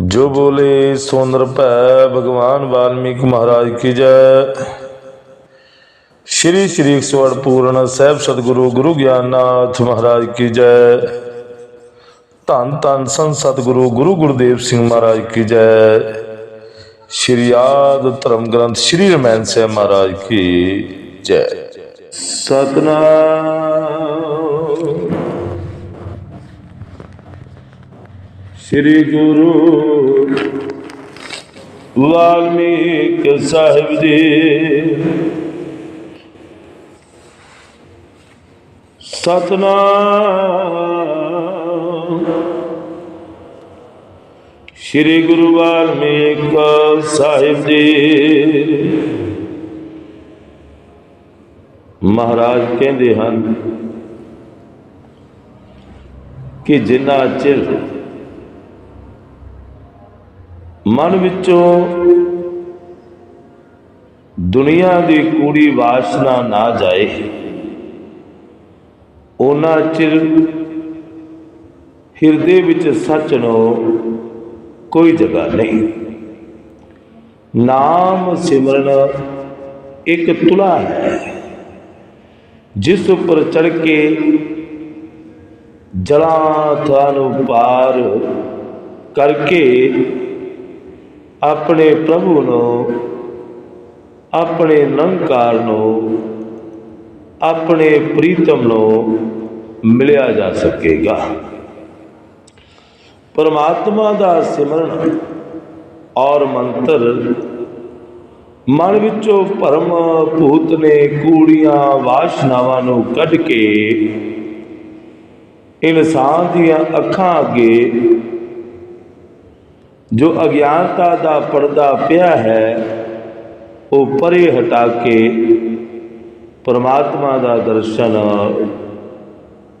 ਜੋ ਬੋਲੇ ਸੋ ਨਿਰਭੈ ਭਗਵਾਨ ਵਾਲਮੀਕ ਮਹਾਰਾਜ ਕੀ ਜੈ। ਸ਼੍ਰੀ ਸ਼੍ਰੀ 108 ਪੂਰਨ ਸਾਹਿਬ ਸਤਿਗੁਰੂ ਗੁਰੂ ਗਿਆਨਨਾਥ ਮਹਾਰਾਜ ਕੀ ਜੈ। ਧੰਨ ਧੰਨ ਸੰਤ ਸਤਿਗੁਰੂ ਗੁਰੂ ਗੁਰਦੇਵ ਸਿੰਘ ਮਹਾਰਾਜ ਕੀ ਜੈ। ਸ਼੍ਰੀ ਆਦ ਧਰਮ ਗ੍ਰੰਥ ਸ਼੍ਰੀ ਰਮੈਨ ਸਾਹਿਬ ਮਹਾਰਾਜ ਕੀ ਜੈ। ਸਤਨਾਮ ਸ੍ਰੀ ਗੁਰੂ ਵਾਲਮੀਕ ਸਾਹਿਬ ਜੀ। ਸਤਨਾਮ। ਸ੍ਰੀ ਗੁਰੂ ਵਾਲਮੀਕ ਸਾਹਿਬ ਜੀ। ਮਹਾਰਾਜ ਕਹਿੰਦੇ ਹਨ ਕਿ ਜਿੰਨਾ ਚਿਰ ਮਨ ਵਿੱਚੋਂ ਦੁਨੀਆ ਦੀ ਕੂੜੀ ਵਾਸਨਾ ਨਾ ਜਾਏ ਉਹਨਾਂ ਚਿਰ ਹਿਰਦੇ ਵਿੱਚ ਸੱਚ ਨੂੰ ਕੋਈ ਜਗ੍ਹਾ ਨਹੀਂ। ਨਾਮ ਸਿਮਰਨ ਇੱਕ ਤੁਲਾ ਹੈ, ਜਿਸ ਉੱਪਰ ਚੜ ਕੇ ਜਲਾਂ ਤੁਹਾਨੂੰ ਪਾਰ ਕਰਕੇ ਆਪਣੇ ਪ੍ਰਭੂ ਨੂੰ, ਆਪਣੇ ਨਿਰੰਕਾਰ ਨੂੰ, ਆਪਣੇ ਪ੍ਰੀਤਮ ਨੂੰ ਮਿਲਿਆ ਜਾ ਸਕੇਗਾ। ਪਰਮਾਤਮਾ ਦਾ ਸਿਮਰਨ ਔਰ ਮੰਤਰ ਮਨ ਵਿੱਚੋਂ ਭਰਮ ਭੂਤ ਨੇ ਕੂੜੀਆਂ ਵਾਸ਼ਨਾਵਾਂ ਨੂੰ ਕੱਢ ਕੇ ਇਨਸਾਨ ਦੀਆਂ ਅੱਖਾਂ ਅੱਗੇ ਜੋ ਅਗਿਆਨਤਾ ਦਾ ਪਰਦਾ ਪਿਆ ਹੈ ਉਹ ਪਰੇ ਹਟਾ ਕੇ ਪਰਮਾਤਮਾ ਦਾ ਦਰਸ਼ਨ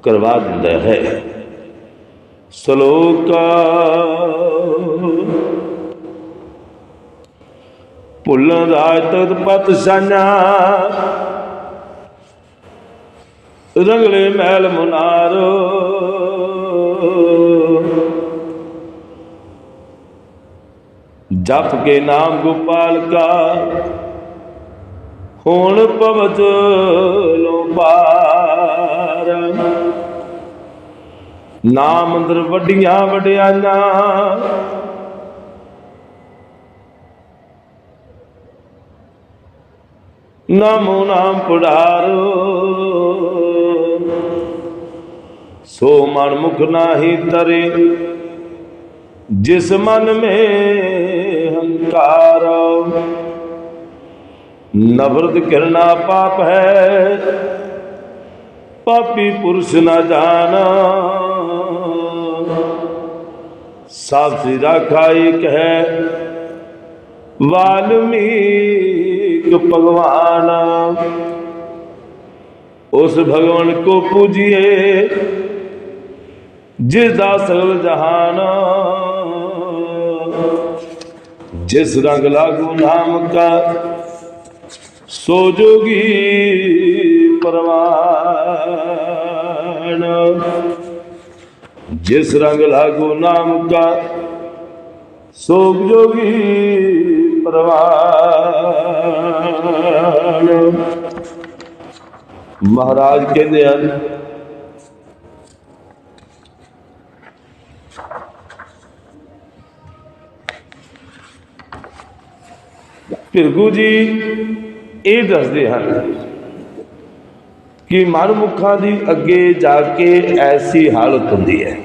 ਕਰਵਾ ਦਿੰਦਾ ਹੈ ਸ਼ਲੋਕ ਭੁੱਲਣ ਦਾ ਤਤ ਪਤ ਸਾਨਾ ਰੰਗਲੇ ਮਹਿਲ ਮੁਨਾਰੋ ਜਪ ਕੇ ਨਾਮ ਗੋਪਾਲ ਕਾ। ਹੁਣ ਪਵਤ ਲੋ ਪਾਰ। ਨਾਮ ਅੰਦਰ ਵੱਡੀਆਂ ਵਡਿਆਈਆਂ। ਨਾਮੋ ਨਾਮ ਪੁੜਾਰੋ ਸੋ ਮਨ ਮੁਖ ਨਾਹੀ ਤਰੇ, ਜਿਸ ਮਨ ਮੇ ਹੰਕਾਰ ਨਵਰਤ ਕਰਨਾ ਪਾਪ ਹੈ ਪਾਪੀ ਪੁਰष ਨਾ ਜਾਣਾ ਸਾਫ਼ ਸੀ ਰਾਖਾ ਇੱਕ ਹੈ ਵਾਲਮੀਕ ਭਗਵਾਨ ਉਸ ਭਗਵਾਨ ਕੋ ਪੂਜੀਏ ਜਿਸ ਦਾ ਸਗਲ ਜਹਾਨ ਜਿਸ ਰੰਗ ਲਾਗੂ ਨਾਮ ਕਾ, ਸੋ ਜੋਗੀ ਪਰਵਾਨ। ਜਿਸ ਰੰਗ ਲਾਗੂ ਨਾਮ ਕਾ, ਸੋ ਜੋਗੀ ਪਰਵਾਨ। ਮਹਾਰਾਜ ਕਹਿੰਦੇ ਹਨ ਭਿਰਗੂ ਜੀ ਇਹ ਦੱਸਦੇ ਹਨ ਕਿ ਮਨਮੁੱਖਾਂ ਦੀ ਅੱਗੇ ਜਾ ਕੇ ਐਸੀ ਹਾਲਤ ਹੁੰਦੀ ਹੈ।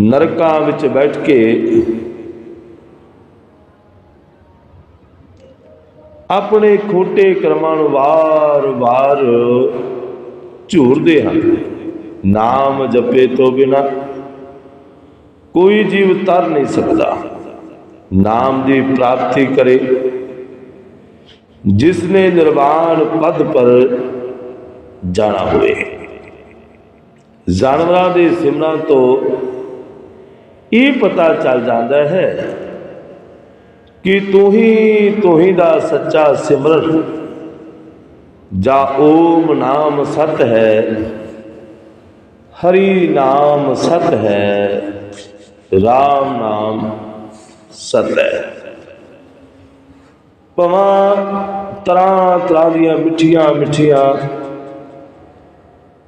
ਨਰਕਾਂ ਵਿੱਚ ਬੈਠ ਕੇ ਆਪਣੇ ਖੋਟੇ ਕਰਮਾਂ ਨੂੰ ਵਾਰ-ਵਾਰ ਝੂਰਦੇ ਹਨ। ਨਾਮ ਜਪੇ ਤੋਂ ਬਿਨਾ ਕੋਈ ਜੀਵ ਤਰ ਨਹੀਂ ਸਕਦਾ। ਨਾਮ ਦੀ ਪ੍ਰਾਪਤੀ ਕਰੇ। ਜਿਸ ਨੇ ਨਿਰਵਾਣ ਪਦ ਪਰ ਜਾਣਾ ਹੋਵੇ। ਜਾਨਵਰਾਂ ਦੇ ਸਿਮਰਨ ਤੋਂ ਇਹ ਪਤਾ ਚੱਲ ਜਾਂਦਾ ਹੈ ਕਿ ਤੂੰ ਹੀ ਤੂੰ ਹੀ ਦਾ ਸੱਚਾ ਸਿਮਰਨ ਜਾ ਓਮ ਨਾਮ ਸਤ ਹੈ, ਹਰੀ ਨਾਮ ਸਤ ਹੈ RAM ਨਾਮ ਸਤ ਹੈ। ਭਵਾਂ ਤਰ੍ਹਾਂ ਤਰ੍ਹਾਂ ਦੀਆਂ ਮਿੱਠੀਆਂ ਮਿੱਠੀਆਂ,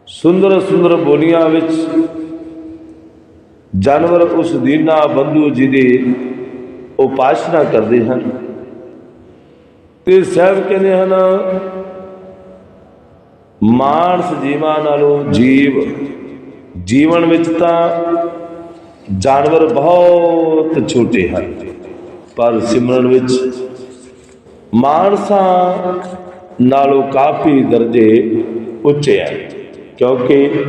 ਸੁੰਦਰ ਸੁੰਦਰ ਬੋਲੀਆਂ ਵਿੱਚ ਜਾਨਵਰ ਉਸ ਦੀਨਾ ਬੰਧੂ ਜੀ ਦੀ ਉਪਾਸਨਾ ਕਰਦੇ ਹਨ। ਤੇ ਸਾਹਿਬ ਕਹਿੰਦੇ ਹਨ, ਮਾਨਸ ਜੀਵਾਂ ਨਾਲੋਂ ਜੀਵ ਜੀਵਨ ਵਿੱਚ ਤਾਂ ਜਾਨਵਰ ਬਹੁਤ ਛੋਟੇ ਹਨ, ਪਰ ਸਿਮਰਨ ਵਿੱਚ ਮਾਨਸਾਂ ਨਾਲੋਂ ਕਾਫੀ ਦਰਜੇ ਉੱਚੇ ਹਨ, ਕਿਉਂਕਿ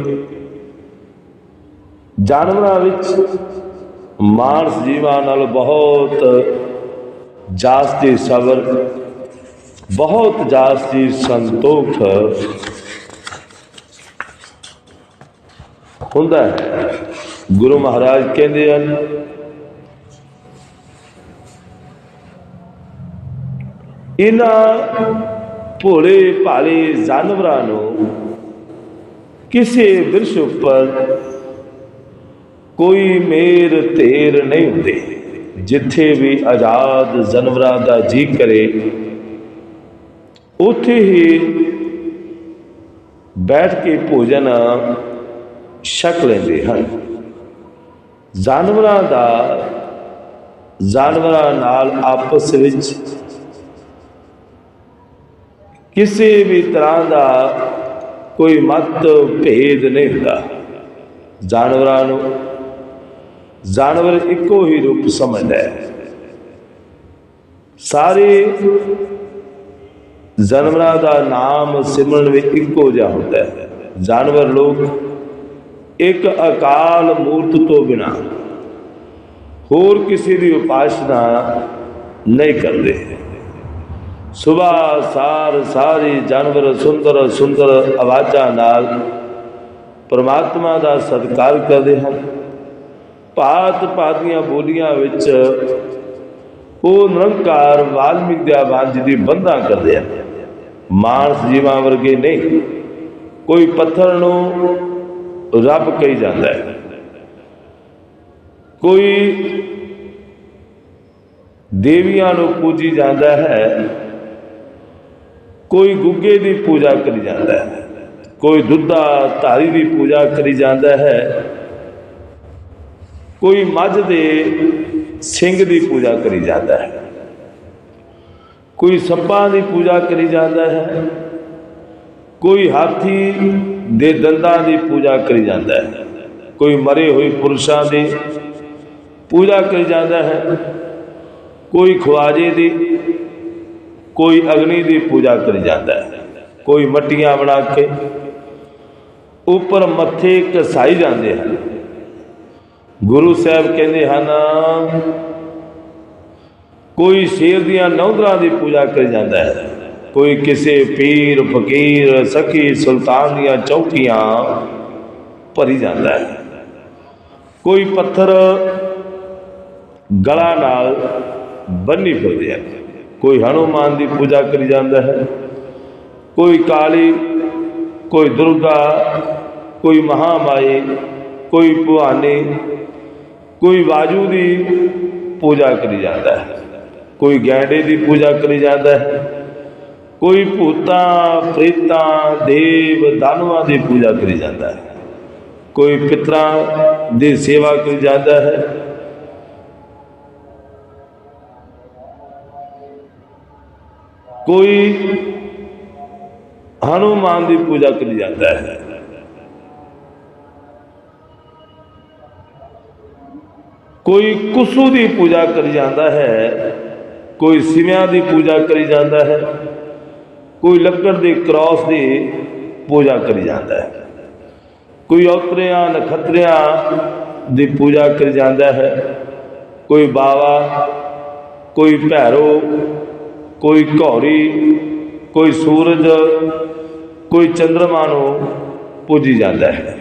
ਜਾਨਵਰਾਂ ਵਿੱਚ ਮਾਨਸ ਜੀਵਾਂ ਨਾਲ ਬਹੁਤ ਜਾਸਤੀ ਸਬਰ, ਬਹੁਤ ਜਾਸਤੀ ਸੰਤੋਖ ਹੁੰਦਾ ਹੈ। ਗੁਰੂ ਮਹਾਰਾਜ ਕਹਿੰਦੇ ਹਨ ਇਹਨਾਂ ਭੋਲੇ ਭਾਲੇ ਜਾਨਵਰਾਂ ਨੂੰ ਕਿਸੇ ਬਿਰਸ਼ ਉੱਪਰ ਕੋਈ ਮੇਰ ਤੇਰ ਨਹੀਂ ਹੁੰਦੇ, ਜਿੱਥੇ ਵੀ ਆਜ਼ਾਦ ਜਾਨਵਰਾਂ ਦਾ ਜੀ ਕਰੇ, ਉੱਥੇ ਹੀ ਬੈਠ ਕੇ ਭੋਜਨ ਛਕ ਲੈਂਦੇ ਹਨ। ਜਾਨਵਰਾਂ ਦਾ, ਜਾਨਵਰਾਂ ਨਾਲ ਆਪਸ ਵਿੱਚ ਕਿਸੇ ਵੀ ਤਰ੍ਹਾਂ ਦਾ ਕੋਈ ਮਤ ਭੇਦ ਨਹੀਂ ਹੁੰਦਾ। ਜਾਨਵਰਾਂ ਨੂੰ, ਜਾਨਵਰ ਇੱਕੋ ਹੀ ਰੂਪ ਸਮਝਦਾ ਹੈ। ਸਾਰੇ ਜਾਨਵਰਾਂ ਦਾ ਨਾਮ ਸਿਮਰਨ ਵਿੱਚ ਇੱਕੋ ਜਿਹਾ ਹੁੰਦਾ ਹੈ। ਜਾਨਵਰ ਲੋਕ ਇੱਕ ਅਕਾਲ ਮੂਰਤ ਤੋਂ ਬਿਨਾ ਹੋਰ ਕਿਸੇ ਦੀ ਉਪਾਸਨਾ ਨਹੀਂ ਕਰਦੇ। ਸੁਬਾ ਸਾਰ ਸਾਰੀ ਜਾਨਵਰ ਸੁੰਦਰ ਸੁੰਦਰ ਆਵਾਜ਼ਾਂ ਨਾਲ ਪਰਮਾਤਮਾ ਦਾ ਸਤਿਕਾਰ ਕਰਦੇ ਹਨ। ਭਾਤ ਭਾਤ ਦੀਆਂ ਬੋਲੀਆਂ ਵਿੱਚ ਉਹ ਨਿਰੰਕਾਰ ਵਾਲਮੀਕ ਦੇ ਆਵਾਜ਼ ਦੀ ਬੰਦਾ ਕਰਦੇ ਹਨ। ਮਾਨਸ ਜੀਵਾਂ ਵਰਗੇ ਨਹੀਂ, ਕੋਈ ਪੱਥਰ ਨੂੰ ਰੱਬ ਕਹੀ ਜਾਂਦਾ ਹੈ। ਕੋਈ ਦੇਵੀਆਂ ਨੂੰ ਪੂਜੀ ਜਾਂਦਾ ਹੈ, ਕੋਈ ਗੁੱਗੇ ਦੀ ਪੂਜਾ ਕਰੀ ਜਾਂਦਾ ਹੈ, ਕੋਈ ਦੁੱਧਾ ਧਾਰੀ ਦੀ ਪੂਜਾ ਕਰੀ ਜਾਂਦਾ ਹੈ, ਕੋਈ ਮੱਝ ਦੇ ਸਿੰਘ ਦੀ ਪੂਜਾ ਕਰੀ ਜਾਂਦਾ ਹੈ, ਕੋਈ ਸੱਪਾਂ ਦੀ ਪੂਜਾ ਕਰੀ ਜਾਂਦਾ ਹੈ ਕੋਈ ਹਾਥੀ ਦੇ ਦੰਦਾਂ ਦੀ ਪੂਜਾ ਕਰੀ ਜਾਂਦਾ ਹੈ। ਕੋਈ ਮਰੇ ਹੋਏ ਪੁਰਸ਼ਾਂ ਦੀ ਪੂਜਾ ਕਰੀ ਜਾਂਦਾ ਹੈ। ਕੋਈ ਖਵਾਜੇ ਦੀ, ਕੋਈ ਅਗਨੀ ਦੀ ਪੂਜਾ ਕਰੀ ਜਾਂਦਾ ਹੈ। ਕੋਈ ਮੱਟੀਆਂ ਬਣਾ ਕੇ ਉੱਪਰ ਮੱਥੇ ਕਸਾਈ ਜਾਂਦੇ ਹਨ। ਗੁਰੂ ਸਾਹਿਬ ਕਹਿੰਦੇ ਹਨ, ਕੋਈ ਸ਼ੇਰ ਦੀਆਂ ਨੌਦਰਾਂ ਦੀ ਪੂਜਾ ਕਰੀ ਜਾਂਦਾ ਹੈ। ਕੋਈ ਕਿਸੇ ਪੀਰ, ਫਕੀਰ, ਸਖੀ, ਸੁਲਤਾਨ ਦੀਆਂ ਚੌਕੀਆਂ ਭਰੀ ਜਾਂਦਾ ਹੈ। ਕੋਈ ਪੱਥਰ ਗਲਾ ਨਾਲ ਬੰਨੀ ਫਿਰਦੇ ਹੈ ਕੋਈ ਹਨੂਮਾਨ ਦੀ ਪੂਜਾ ਕਰੀ ਜਾਂਦਾ ਹੈ। ਕੋਈ ਕਾਲੀ, ਕੋਈ ਦੁਰਗਾ, ਕੋਈ ਮਹਾਮਾਈ, ਕੋਈ ਭਵਾਨੀ, ਕੋਈ ਵਾਜੂ ਦੀ ਪੂਜਾ ਕਰੀ ਜਾਂਦਾ ਹੈ। ਕੋਈ ਗੈਂਡੇ ਦੀ ਪੂਜਾ ਕਰੀ ਜਾਂਦਾ ਹੈ। ਕੋਈ ਭੂਤਾਂ, ਪ੍ਰੇਤਾਂ, ਦੇਵ, ਦਾਨਵਾਂ ਦੀ ਪੂਜਾ ਕਰੀ ਜਾਂਦਾ ਹੈ। ਕੋਈ ਪਿਤਰਾਂ ਦੀ ਸੇਵਾ ਕਰੀ ਜਾਂਦਾ ਹੈ। ਕੋਈ ਹਨੂਮਾਨ ਦੀ ਪੂਜਾ ਕਰੀ ਜਾਂਦਾ ਹੈ। ਕੋਈ ਕੁਸੂ ਦੀ ਪੂਜਾ ਕਰੀ ਜਾਂਦਾ ਹੈ। ਕੋਈ ਸਿਵਿਆਂ ਦੀ ਪੂਜਾ ਕਰੀ ਜਾਂਦਾ ਹੈ। ਕੋਈ ਲੱਕੜ ਦੇ ਕ੍ਰਾਸ ਦੀ ਪੂਜਾ ਕਰੀ ਜਾਂਦਾ ਹੈ। ਕੋਈ ਔਤਰਿਆਂ, ਨਖਤਰਿਆਂ ਦੀ ਪੂਜਾ ਕਰੀ ਜਾਂਦਾ ਹੈ। ਕੋਈ ਬਾਵਾ, ਕੋਈ ਭੈਰੋ, ਕੋਈ ਘੌਰੀ, ਕੋਈ ਸੂਰਜ, ਕੋਈ ਚੰ드ਰਮਾ ਨੂੰ ਪੂਜੀ ਜਾਂਦਾ ਹੈ।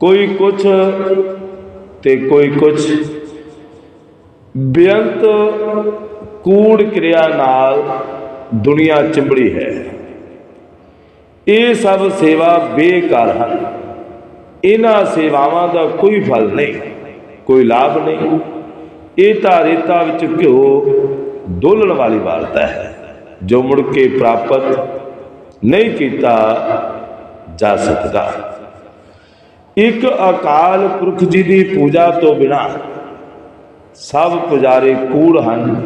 ਕੋਈ ਕੁਛ ਤੇ ਕੋਈ ਕੁਛ। ਬੇਅੰਤ ਕੂੜ ਕਿਰਿਆ ਨਾਲ ਦੁਨੀਆ ਚਿੰਬੜੀ ਹੈ। ਇਹ ਸਭ ਸੇਵਾ ਬੇਕਾਰ ਹਨ। ਇਹਨਾਂ ਸੇਵਾਵਾਂ ਦਾ ਕੋਈ ਫਲ ਨਹੀਂ, ਕੋਈ ਲਾਭ ਨਹੀਂ। ਇਹ ਤਾਂ ਰੇਤਾ ਵਿੱਚ ਘਿਓ ਡੋਲਣ ਵਾਲੀ ਵਾਰਤਾ ਹੈ, ਜੋ ਮੁੜ ਕੇ ਪ੍ਰਾਪਤ ਨਹੀਂ ਕੀਤਾ ਜਾ ਸਕਦਾ। ਇੱਕ ਅਕਾਲ ਪੁਰਖ ਜੀ ਦੀ ਪੂਜਾ ਤੋਂ ਬਿਨਾ ਸਭ ਪੁਜਾਰੇ ਕੂੜ ਹਨ,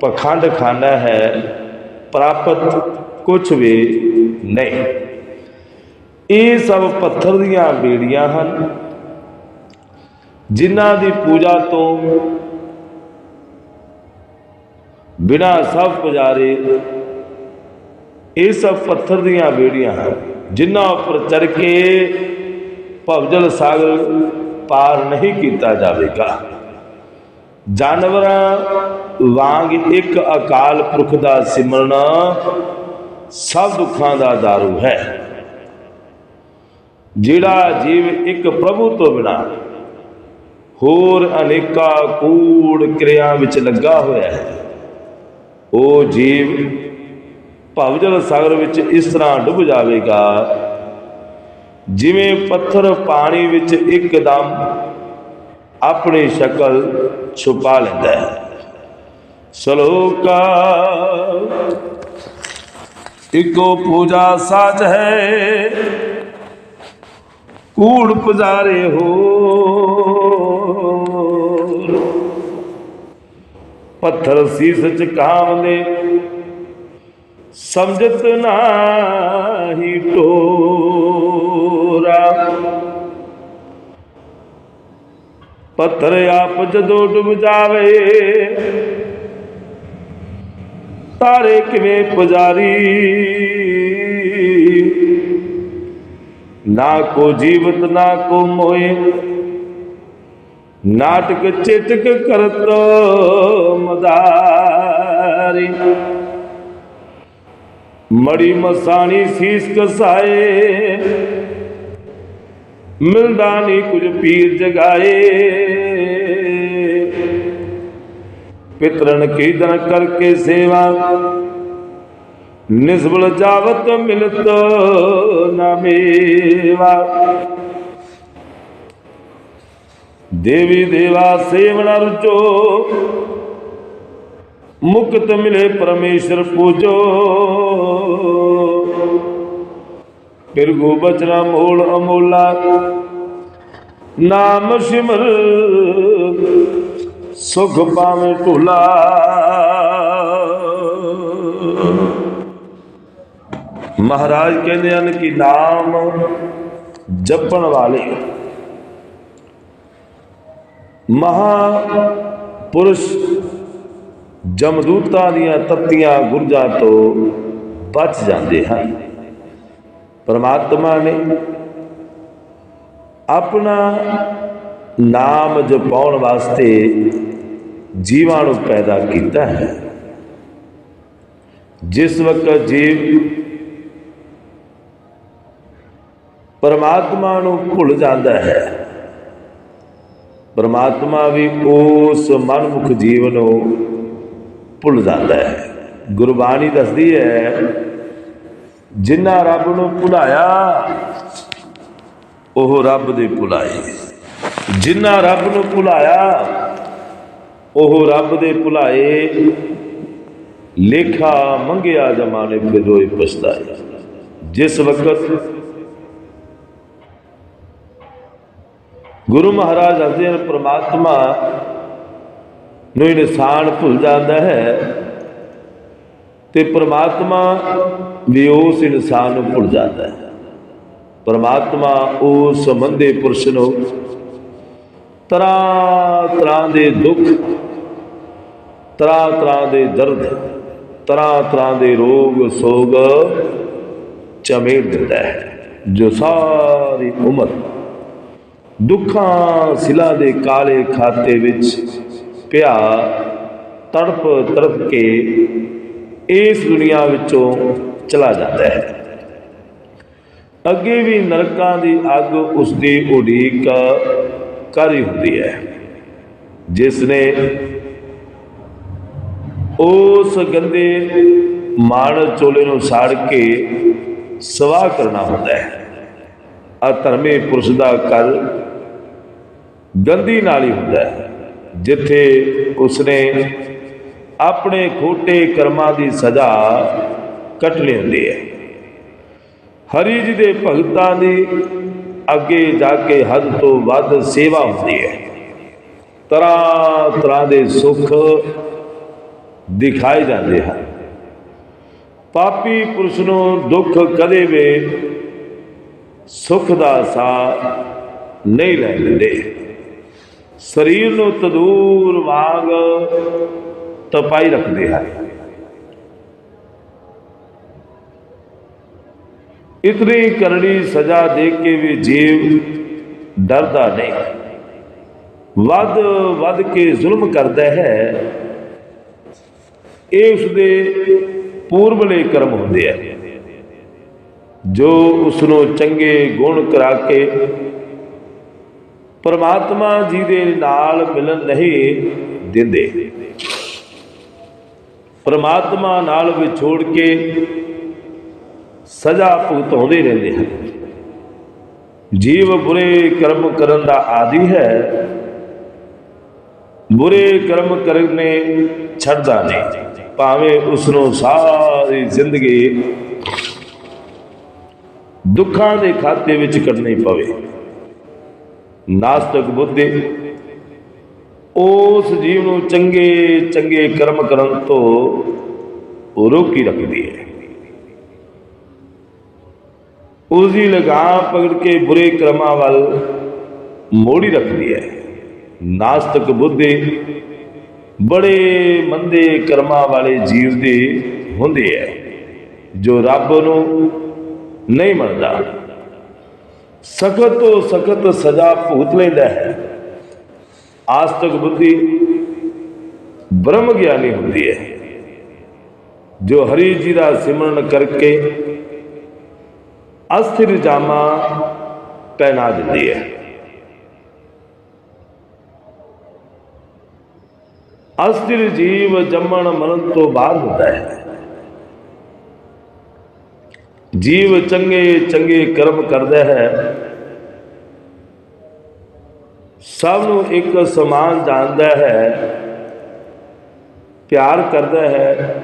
ਪਖੰਡ ਖਾਨਾ ਹੈ ਪ੍ਰਾਪਤ ਕੁਝ ਵੀ ਨਹੀਂ। ਇਹ ਸਭ ਪੱਥਰ ਦੀਆਂ ਬੇੜੀਆਂ ਹਨ, ਜਿਨ੍ਹਾਂ ਦੀ ਪੂਜਾ ਤੋਂ ਬਿਨਾ ਸਭ ਪੁਜਾਰੇ ਇਹ ਸਭ ਪੱਥਰ ਦੀਆਂ ਬੇੜੀਆਂ ਹਨ, ਜਿਨ੍ਹਾਂ ਉੱਪਰ ਚੜ ਕੇ ਭਵਜਲ ਸਾਗਰ ਪਾਰ ਨਹੀਂ ਕੀਤਾ ਜਾਵੇਗਾ। ਜਾਨਵਰਾਂ ਵਾਂਗ ਇੱਕ ਅਕਾਲ ਪੁਰਖ ਦਾ ਸਿਮਰਨਾ ਸਭ ਦੁੱਖਾਂ ਦਾ ਦਾਰੂ ਹੈ। ਜਿਹੜਾ ਜੀਵ ਇੱਕ ਪ੍ਰਭੂ ਤੋਂ ਬਿਨਾ ਹੋਰ ਅਨੇਕਾਂ ਕੂੜ ਕਿਰਿਆ ਵਿੱਚ ਲੱਗਾ ਹੋਇਆ ਹੈ, ਉਹ ਜੀਵ ਭਵਜਲ ਸਾਗਰ ਵਿੱਚ ਇਸ ਤਰ੍ਹਾਂ ਡੁੱਬ ਜਾਵੇਗਾ, ਜਿਵੇਂ ਪੱਥਰ ਪਾਣੀ ਵਿੱਚ ਇੱਕਦਮ ਆਪਣੀ ਸ਼ਕਲ ਛੁਪਾ ਲੈਂਦਾ ਹੈ। ਸਲੋਕਾ ਇਕੋ ਪੂਜਾ ਸਾਜ ਹੈ ਕੂੜ ਪੁਜਾਰੇ ਹੋ ਪੱਥਰ ਸੀਸ ਚ ਕਾਮਨੇ ਸਮਝਤ ਨਾਹੀ ਟੋਰਾ ਪੱਥਰ ਆਪ ਜਦੋਂ ਡੁੱਬ ਜਾਵੇ ਤਾਰੇ ਕਿਵੇਂ ਪੁਜਾਰੀ? ਨਾ ਕੋ ਜੀਵਤ, ਨਾ ਕੋ ਮੋਏ। ਨਾਟਕ ਚਿਤਕ ਕਰਤ ਮਦਾਰੀ। ਮੜੀ ਮਸਾਣੀ ਸੀਸ ਕਸਾਏ। ਮਿਲਦਾ ਨਹੀਂ ਕੁਝ ਪੀਰ ਜਗਾਏ। ਪਿਤਰਨ ਕੀਦਨ ਕਰਕੇ ਸੇਵਾ? ਨਿਸਬਲ ਜਾਵਤ ਮਿਲਤ ਨਾ ਦੇਵੀ ਦੇਵਾ ਸੇਵਨ ਰਚੋ ਮੁਕਤ ਮਿਲੇ ਪਰਮੇਸ਼ਰ ਪੂਜੋ। ਬਿਰਗੋ ਬਚਨਾ ਮੋਲ ਅਮੋਲਾ, ਨਾਮ ਸਿਮਰ ਸੁਖ ਪਾਵੇਂ ਭੁਲਾ। ਮਹਾਰਾਜ ਕਹਿੰਦੇ ਹਨ ਕਿ ਨਾਮ ਜਪਣ ਵਾਲੇ ਮਹਾ ਪੁਰਸ਼ ਜਮਦੂਤਾਂ ਦੀਆਂ ਤੱਤੀਆਂ ਗੁਰਜਾਂ ਤੋਂ ਬਚ ਜਾਂਦੇ ਹਨ। ਪਰਮਾਤਮਾ ਨੇ ਆਪਣਾ ਨਾਮ ਜਪਾਉਣ ਵਾਸਤੇ ਜੀਵਾਂ ਨੂੰ ਪੈਦਾ ਕੀਤਾ ਹੈ। ਜਿਸ ਵਕਤ ਜੀਵ ਪਰਮਾਤਮਾ ਨੂੰ ਭੁੱਲ ਜਾਂਦਾ ਹੈ, ਪਰਮਾਤਮਾ ਵੀ ਉਸ ਮਨਮੁਖ ਜੀਵ ਨੂੰ ਭੁੱਲ ਜਾਂਦਾ ਹੈ। ਗੁਰਬਾਣੀ ਦੱਸਦੀ ਹੈ ਜਿਨ੍ਹਾਂ ਰੱਬ ਨੂੰ ਭੁਲਾਇਆ, ਉਹ ਰੱਬ ਦੇ ਭੁਲਾਏ ਜਿਨ੍ਹਾਂ ਰੱਬ ਨੂੰ ਭੁਲਾਇਆ ਉਹ ਰੱਬ ਦੇ ਭੁਲਾਏ। ਲੇਖਾ ਮੰਗਿਆ ਜਮਾਨੇ ਫਿਰ ਰੋਏ ਪਛਤਾਏ। ਜਿਸ ਵਕਤ ਗੁਰੂ ਮਹਾਰਾਜ ਦੱਸਦੇ ਹਨ, ਪ੍ਰਮਾਤਮਾ ਨੂੰ ਇਨਸਾਨ ਭੁੱਲ ਜਾਂਦਾ ਹੈ ਤੇ ਪ੍ਰਮਾਤਮਾ ਵੀ ਉਸ ਇਨਸਾਨ ਨੂੰ ਭੁੱਲ ਜਾਂਦਾ ਹੈ। ਪਰਮਾਤਮਾ ਉਸ ਸੰਬੰਧੇ ਪੁਰਸ਼ ਨੂੰ ਤਰ੍ਹਾਂ ਤਰ੍ਹਾਂ ਦੇ ਦੁੱਖ, ਤਰ੍ਹਾਂ ਤਰ੍ਹਾਂ ਦੇ ਦਰਦ, ਤਰ੍ਹਾਂ ਤਰ੍ਹਾਂ ਦੇ ਰੋਗ, ਸੋਗ ਚਮੇੜ ਦਿੰਦਾ ਹੈ। ਜੋ ਸਾਰੀ ਉਮਰ ਦੁੱਖਾਂ ਸਿਲਾ ਦੇ ਕਾਲੇ ਖਾਤੇ ਵਿੱਚ ਪਿਆ, ਤੜਪ ਤੜਪ ਕੇ ਇਸ ਦੁਨੀਆ ਵਿੱਚੋਂ ਚਲਾ ਜਾਂਦਾ ਹੈ। ਅੱਗੇ ਵੀ ਨਰਕਾਂ ਦੀ ਅੱਗ ਉਸ ਦੀ ਉਡੀਕ ਕਰ ਹੁੰਦੀ ਹੈ। ਜਿਸ ਨੇ ਉਸ ਗੰਦੇ ਮਾਣ ਚੋਲੇ ਨੂੰ ਸਾੜ ਕੇ ਸਵਾਹ ਕਰਨਾ ਹੁੰਦਾ ਹੈ। ਆ ਧਰਮੇ ਪੁਰਸ਼ ਦਾ ਕਰ ਗੰਦੀ ਨਾਲੀ ਹੁੰਦਾ ਹੈ, ਜਿੱਥੇ ਉਸਨੇ ਆਪਣੇ ਖੋਟੇ ਕਰਮਾਂ ਦੀ ਸਜ਼ਾ ਕੱਟ ਲੈਂਦੀ ਹੈ। ਹਰੀ ਜੀ ਦੇ ਭਗਤਾਂ ਦੀ ਅੱਗੇ ਜਾ ਕੇ ਹੱਦ ਤੋਂ ਵੱਧ ਸੇਵਾ ਹੁੰਦੀ ਹੈ। ਤਰ੍ਹਾਂ ਤਰ੍ਹਾਂ ਦੇ ਸੁੱਖ ਦਿਖਾਏ ਜਾਂਦੇ ਹਨ। ਪਾਪੀ ਪੁਰਸ਼ ਨੂੰ ਦੁੱਖ ਕਦੇ ਵੀ ਸੁੱਖ ਦਾ ਸਾਹ ਨਹੀਂ ਲੈ ਲੈਂਦੇ। ਸਰੀਰ ਨੂੰ ਤਦੂਰ ਵਾਂਗ ਤਪਾਈ ਰੱਖਦੇ ਹਨ। ਇਤਨੀ ਕਰੜੀ ਸਜ਼ਾ ਦੇ ਕੇ ਵੀ ਜੀਵ ਡਰਦਾ ਨਹੀਂ। ਵੱਧ ਵੱਧ ਕੇ ਜ਼ੁਲਮ ਕਰਦਾ ਹੈ। ਇਹ ਉਸਦੇ ਪੂਰਬਲੇ ਕਰਮ ਹੁੰਦੇ ਆ। ਜੋ ਉਸ ਨੂੰ ਚੰਗੇ ਗੁਣ ਕਰਾ ਕੇ ਪਰਮਾਤਮਾ ਜੀ ਦੇ ਨਾਲ ਮਿਲਣ ਨਹੀਂ ਦਿੰਦੇ। ਪਰਮਾਤਮਾ ਨਾਲ ਵਿਛੋੜ ਕੇ ਸਜ਼ਾ ਭੁਗਤਾਉਂਦੇ ਰਹਿੰਦੇ ਹਨ ਜੀਵ ਬੁਰੇ ਕਰਮ ਕਰਨ ਦਾ ਆਦੀ ਹੈ। ਬੁਰੇ ਕਰਮ ਕਰਨੇ ਛੱਡਦਾ ਨਹੀਂ। ਭਾਵੇਂ ਉਸ ਨੂੰ ਸਾਰੀ ਜ਼ਿੰਦਗੀ ਦੁੱਖਾਂ ਦੇ ਖਾਤੇ ਵਿੱਚ ਕੱਢਣੀ ਪਵੇ। ਨਾਸਤਕ ਬੁੱਧੀ, ਉਸ ਜੀਵ ਨੂੰ ਚੰਗੇ ਚੰਗੇ ਕਰਮ ਕਰਨ ਤੋਂ ਰੋਕੀ ਰੱਖਦੀ ਹੈ। ਉਸ ਦੀ ਲਗਾਮ ਪਕੜ ਕੇ ਬੁਰੇ ਕਰਮਾਂ ਵੱਲ ਮੋੜੀ ਰੱਖਦੀ ਹੈ। ਨਾਸਤਕ ਬੁੱਧੀ, ਬੜੇ ਮੰਦੇ ਕਰਮਾਂ ਵਾਲੇ ਜੀਵ ਦੇ ਹੁੰਦੇ ਹੈ, ਜੋ ਰੱਬ ਨੂੰ ਨਹੀਂ ਮੰਨਦਾ। ਸਖਤ ਤੋਂ ਸਖਤ ਸਜ਼ਾ ਭੁਗਤ ਲੈਂਦਾ ਹੈ। ਆਸਤਕ ਬੁੱਧੀ ਬ੍ਰਹਮ ਗਿਆਨੀ ਹੁੰਦੀ ਹੈ, ਜੋ ਹਰੀ ਜੀ ਦਾ ਸਿਮਰਨ ਕਰਕੇ ਅਸਥਿਰ ਜਾਮਾ ਪਹਿਨਾ ਦਿੰਦੀ ਹੈ। ਅਸਥਿਰ ਜੀਵ ਜੰਮਣ ਮਰਨ ਤੋਂ ਬਾਅਦ ਹੁੰਦਾ ਹੈ। ਜੀਵ ਚੰਗੇ ਚੰਗੇ ਕਰਮ ਕਰਦਾ ਹੈ। ਸਭ ਨੂੰ ਇੱਕ ਸਮਾਨ ਜਾਣਦਾ ਹੈ। ਪਿਆਰ ਕਰਦਾ ਹੈ।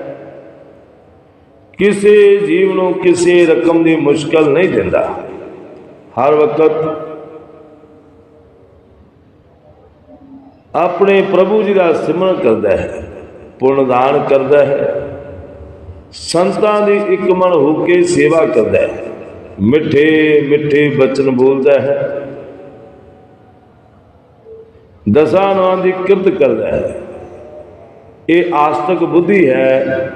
ਕਿਸੇ ਜੀਵ ਨੂੰ ਕਿਸੇ ਰਕਮ ਦੀ ਮੁਸ਼ਕਲ ਨਹੀਂ ਦਿੰਦਾ। ਹਰ ਵਕਤ ਆਪਣੇ ਪ੍ਰਭੂ ਜੀ ਦਾ ਸਿਮਰਨ ਕਰਦਾ ਹੈ, ਪੁੰਨ ਦਾਨ ਕਰਦਾ ਹੈ, ਸੰਤਾਂ ਦੀ ਇੱਕ ਮਨ ਹੋ ਕੇ ਸੇਵਾ ਕਰਦਾ ਹੈ, ਮਿੱਠੇ ਮਿੱਠੇ ਬਚਨ ਬੋਲਦਾ ਹੈ, ਦਸਾਂ ਨਾਮ ਦੀ ਕਿਰਤ ਕਰਦਾ ਹੈ। ਇਹ ਆਸਤਕ ਬੁੱਧੀ ਹੈ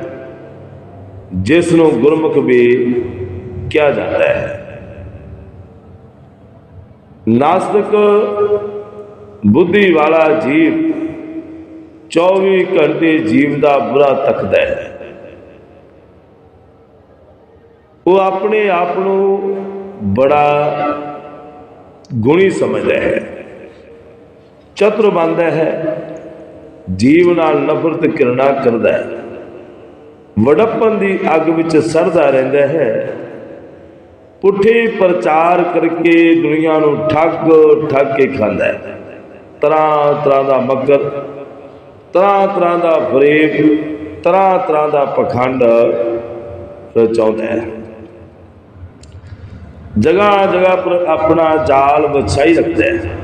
ਜਿਸ ਨੂੰ ਗੁਰਮੁਖ ਵੀ ਕਿਹਾ ਜਾਂਦਾ ਹੈ। ਨਾਸਤਕ ਬੁੱਧੀ ਵਾਲਾ ਜੀਵ 24 ਘੰਟੇ ਜੀਵ ਦਾ ਬੁਰਾ ਤੱਕਦਾ ਹੈ। ਉਹ ਆਪਣੇ ਆਪ ਨੂੰ ਬੜਾ ਗੁਣੀ ਸਮਝਦਾ ਹੈ। ਚਤੁਰ ਬੰਦਾ ਹੈ। ਜੀਵ ਨਾਲ ਨਫ਼ਰਤ ਕਰਨਾ ਕਰਦਾ ਹੈ। ਵਡੱਪਨ ਦੀ ਅੱਗ ਵਿੱਚ ਸਰਦਾ ਰਹਿੰਦਾ ਹੈ। ਪੁੱਠੇ ਪ੍ਰਚਾਰ ਕਰਕੇ ਦੁਨੀਆ ਨੂੰ ਠੱਗ ਠੱਗ ਕੇ ਖਾਂਦਾ ਹੈ। ਤਰ੍ਹਾਂ ਤਰ੍ਹਾਂ ਦਾ ਮਕਰ, ਤਰ੍ਹਾਂ ਤਰ੍ਹਾਂ ਦਾ ਫਰੇਬ ਤਰ੍ਹਾਂ ਤਰ੍ਹਾਂ ਦਾ ਪਖੰਡ ਰਚਾਉਂਦਾ ਹੈ। ਜਗ੍ਹਾ ਜਗ੍ਹਾ ਪਰ ਆਪਣਾ ਜਾਲ ਵਿਛਾਈ ਰੱਖਦਾ ਹੈ।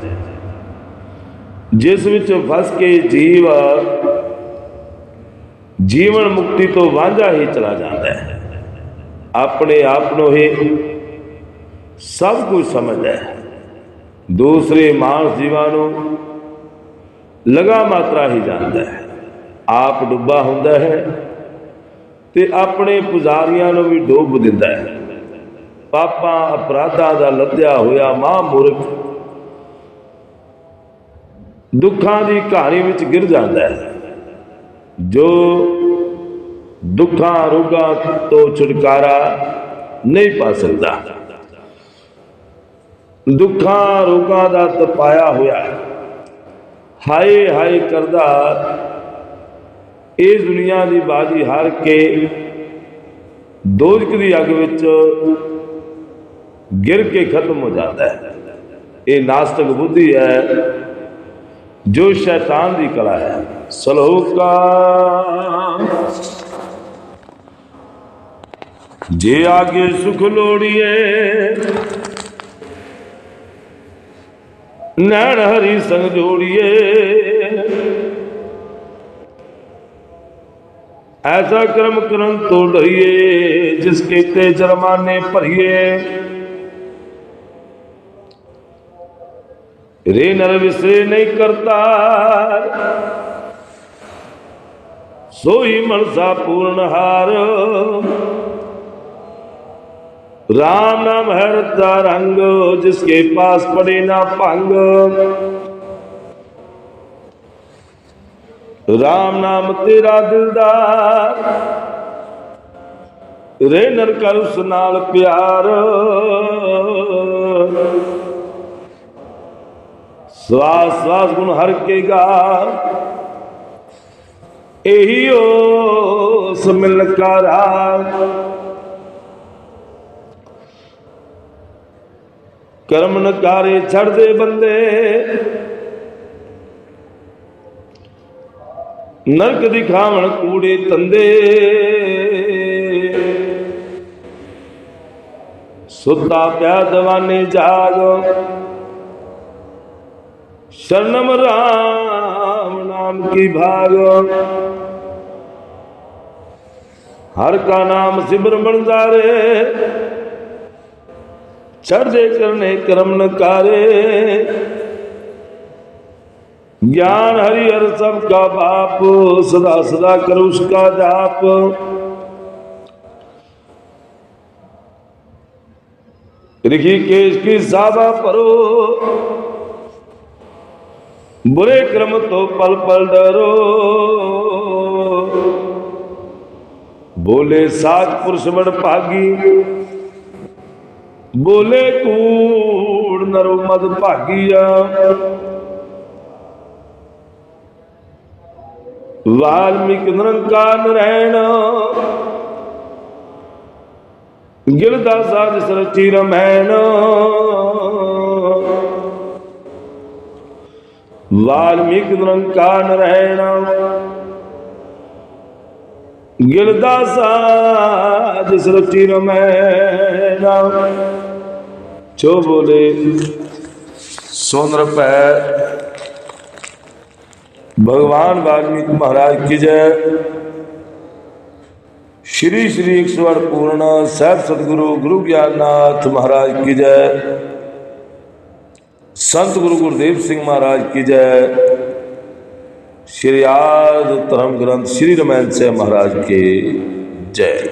ਜਿਸ ਵਿੱਚ ਫਸ ਕੇ ਜੀਵ ਜੀਵਨ ਮੁਕਤੀ ਤੋਂ ਵਾਂਝਾ ਹੀ ਚਲਾ ਜਾਂਦਾ ਹੈ। ਆਪਣੇ ਆਪ ਨੂੰ ਹੀ ਸਭ ਕੁਝ ਸਮਝਦਾ ਹੈ। ਦੂਸਰੇ ਮਾਨਸ ਜੀਵਾਂ ਨੂੰ ਲਗਾ ਮਾਤਰਾ ਹੀ ਜਾਣਦਾ ਹੈ। ਆਪ ਡੁੱਬਾ ਹੁੰਦਾ ਹੈ ਤੇ ਆਪਣੇ ਪੁਜਾਰੀਆਂ ਨੂੰ ਵੀ ਡੋਬ ਦਿੰਦਾ ਹੈ। ਪਾਪਾਂ, ਅਪਰਾਧਾਂ ਦਾ ਲੱਦਿਆ ਹੋਇਆ ਮਹਾਂਮੂਰਖ ਦੁੱਖਾਂ ਦੀ ਕਹਾਣੀ ਵਿੱਚ ਗਿਰ ਜਾਂਦਾ ਹੈ। ਜੋ ਦੁੱਖਾਂ ਰੋਗਾਂ ਤੋਂ ਛੁਟਕਾਰਾ ਨਹੀਂ ਪਾ ਸਕਦਾ। ਦੁੱਖਾਂ ਰੋਗਾਂ ਦਾ ਤਪਾਇਆ ਹੋਇਆ ਹਾਏ ਹਾਏ ਕਰਦਾ ਇਹ ਦੁਨੀਆ ਦੀ ਬਾਜੀ ਹਾਰ ਕੇ ਦੋਜਕ ਦੀ ਅੱਗ ਵਿੱਚ ਗਿਰ ਕੇ ਖਤਮ ਹੋ ਜਾਂਦਾ ਹੈ। ਇਹ ਨਾਸਤਕ ਬੁੱਧੀ ਹੈ, ਜੋ ਸ਼ੈਤਾਨ ਦੀ ਕਲਾ ਹੈ। ਸਲੋਕਾ ਜੇ ਆਗੇ ਸੁਖ ਲੋੜੀਏ, ਨੈਣ ਹਰੀ ਸੰਗ ਜੋੜੀਏ। ਐਸਾ ਕਰਮ ਕਰਨ ਤੋਂ ਡਰੀਏ, ਜਿਸ ਕੀਤੇ ਜਰਮਾਨੇ ਭਰੀਏ। ਰੇ ਨਰ ਵਿਸਰੇ ਨਹੀਂ ਕਰਤਾ। ਸੋਈ ਮਨਸਾ ਪੂਰਨ ਹਾਰ। ਰਾਮ ਨਾਮ ਹੈ ਰਤਾ ਰੰਗ, ਜਿਸਕੇ ਪਾਸ ਪੜੇ ਨਾ ਭੰਗ। ਰਾਮ ਨਾਮ ਤੇਰਾ ਦਿਲਦਾਰ, ਰੇ ਨਰ ਕਰ ਉਸ ਨਾਲ ਪਿਆਰ। ਸਵਾਸ ਸਵਾਸ ਗੁਣ ਹਰ ਕੇ ਗਾ ਇਹੀ ਓ ਸਮਿਲ ਕਰਾ ਕਰਮ ਨਕਾਰੇ ਛੱਡਦੇ ਬੰਦੇ ਨਰਕ ਦਿਖਾਵਣ ਕੂੜੇ ਤੰਦੇ ਸੁੱਤਾ ਪਿਆ ਦਵਾਨੇ ਜਾਗ शरणम राम नाम की भाग हर का नाम सिमर बंदारे चढ़े करने कर्म न कारे। ज्ञान हरि हर सबका बाप, सदा सदा कर उसका जाप। ऋषिकेश की साबा परो। बुरे क्रम तो पल पल डरो। बोले सात पुरुष बड़ भागी ਬੋਲੇ ਕੂੜ ਨਰੋ ਮਦ ਭਾਗੀਆ। ਵਾਲਮੀਕ ਨਿਰੰਕਾਰ ਨਰੈਣ। ਗਿਲਦਾ ਸਾਧ ਸਰਚੀ ਰਮੈਣ ਵਾਲਮੀਕ ਨਿਰੰਕਾਰ ਨਰੈਣ। ਗਿਲਦਾ ਸਾਧ ਸਰਚੀ ਰਮੈਣ ਜੋ ਬੋਲੇ ਸੁਨ ਰਪੈ। ਭਗਵਾਨ ਵਾਲਮੀਕ ਮਹਾਰਾਜ ਕੀ ਜੈ। ਸ਼੍ਰੀ ਸ਼੍ਰੀ ਈਸ਼ਵਰ ਪੂਰਨ ਸਾਹਿਬ ਸਤਿਗੁਰੂ ਗੁਰੂ ਗਿਆਨਨਾਥ ਮਹਾਰਾਜ ਕੀ ਜੈ। ਸੰਤ ਗੁਰੂ ਗੁਰਦੇਵ ਸਿੰਘ ਮਹਾਰਾਜ ਕੀ ਜੈ। ਸ਼੍ਰੀ ਆਦ ਧਰਮ ਗ੍ਰੰਥ ਸ਼੍ਰੀ ਰਮਨ ਸਾਹਿਬ ਮਹਾਰਾਜ ਕੀ ਜੈ।